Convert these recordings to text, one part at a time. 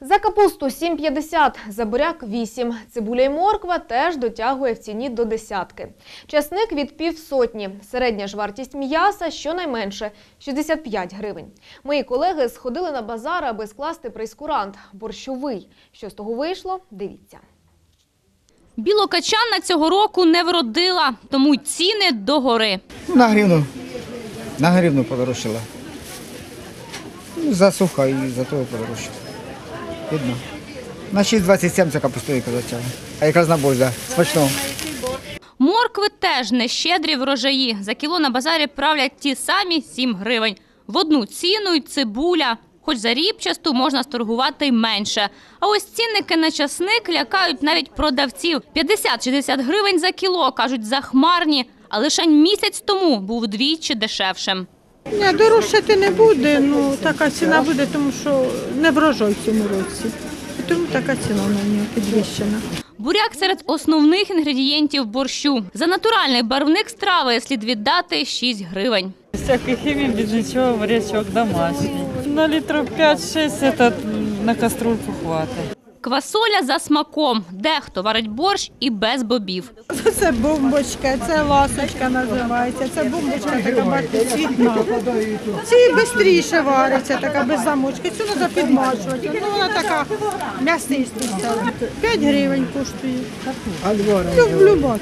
За капусту 7,50, за буряк 8. Цибуля й морква теж дотягує в ціні до десятки. Часник від півсотні. Середня ж вартість м'яса щонайменше 65 гривень. Мої колеги сходили на базар, аби скласти прейскурант – борщовий. Що з того вийшло? Дивіться. Білокачанна цього року не вродила, тому й ціни догори. На гривну. На гривну подорожчала. Засуха і за того подорожчала. Видно. На 6,27 це капустовика зачала. А якраз на борщ, да. Моркви теж не щедрі врожаї. За кіло на базарі правлять ті самі 7 гривень. В одну ціну й цибуля. Хоч за ріпчасту можна сторгувати й менше. А ось цінники на часник лякають навіть продавців. 50-60 гривень за кіло, кажуть, захмарні. А лише місяць тому був вдвічі дешевшим. Ні, дорожчати не буде, ну така ціна буде, тому що не врожай в цьому році. І тому така ціна на нього підвищена. Буряк серед основних інгредієнтів борщу. За натуральний барвник страви слід віддати 6 гривень. Всякой химии, без ничего, варячок домашний. На литров 5-6 это на кастрюльку хватит. Квасоля за смаком. Дехто варить борщ і без бобів. Це бомбочка, це ласочка називається, це бомбочка така бачите, цвітна. Ці швидше вариться, така без замочки. Цю треба підмачувати. Ну вона така м'ясиста стала. 5 гривень коштує. Люб- Люба.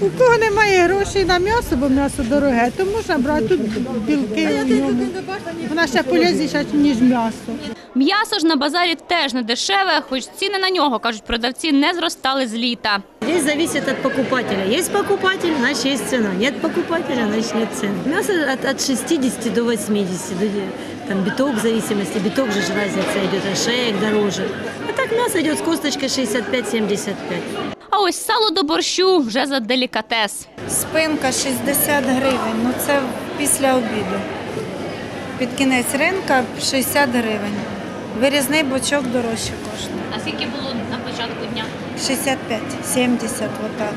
У кого немає грошей на м'ясо, бо м'ясо дороге, то можна брати тут білки у ньому. Вона ще полезніша, ніж м'ясо. М'ясо ж на базарі теж не дешеве, хоч ціни на нього, кажуть продавці, не зростали з літа. Здесь зависит от покупателя. Есть покупатель, значит есть цена. Нет покупателя, значит нет цены. Мясо от, от 60 до 80. до- Там биток в зависимости. Биток же ж разница идет, а шеек дороже. А так мясо идет с косточкой 65-75. А ось сало до борщу вже за делікатес. Спинка 60 гривень, ну це після обіду. Під кінець ринка 60 гривень. Вирізний бочок дорожче коштує. А скільки було на початку дня? 65, 70, отак.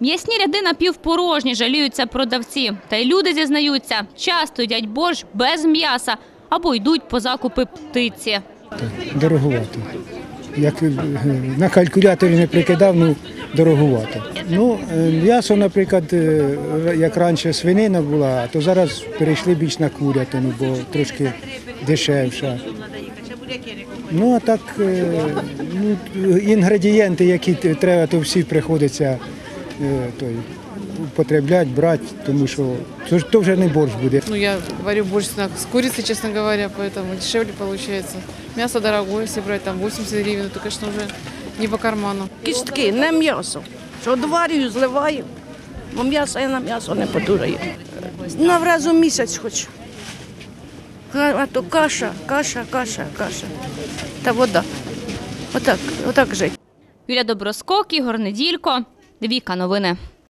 М'ясні ряди напівпорожні, жаліються продавці. Та й люди зізнаються, часто їдять борщ без м'яса або йдуть по закупи птиці. Дороговато. Як е, на калькуляторі не прикидав, ну дороговато. Ну, е, м'ясо, наприклад, е, як раніше свинина була, то зараз перейшли більш на курятину, бо трошки дешевша. Ну, а так, е, ну, інгредієнти, які треба, то всі приходиться е, той, употребляти, брати, тому що то, то вже не борщ буде. Ну, я варю борщ на- с курицей, честно говоря, поэтому дешевле получается. Мясо дорогое, если брать там 80 гривен, то, конечно, уже не по карману. кістки, не м'ясо. Що доварюю, зливаю, бо м'ясо я на м'ясо не подураю. На разу місяць хоч. А то каша, каша, каша, каша. Та вода. Отак, отак жить. Юля Доброскок, Ігор Неділько. Двіка новини.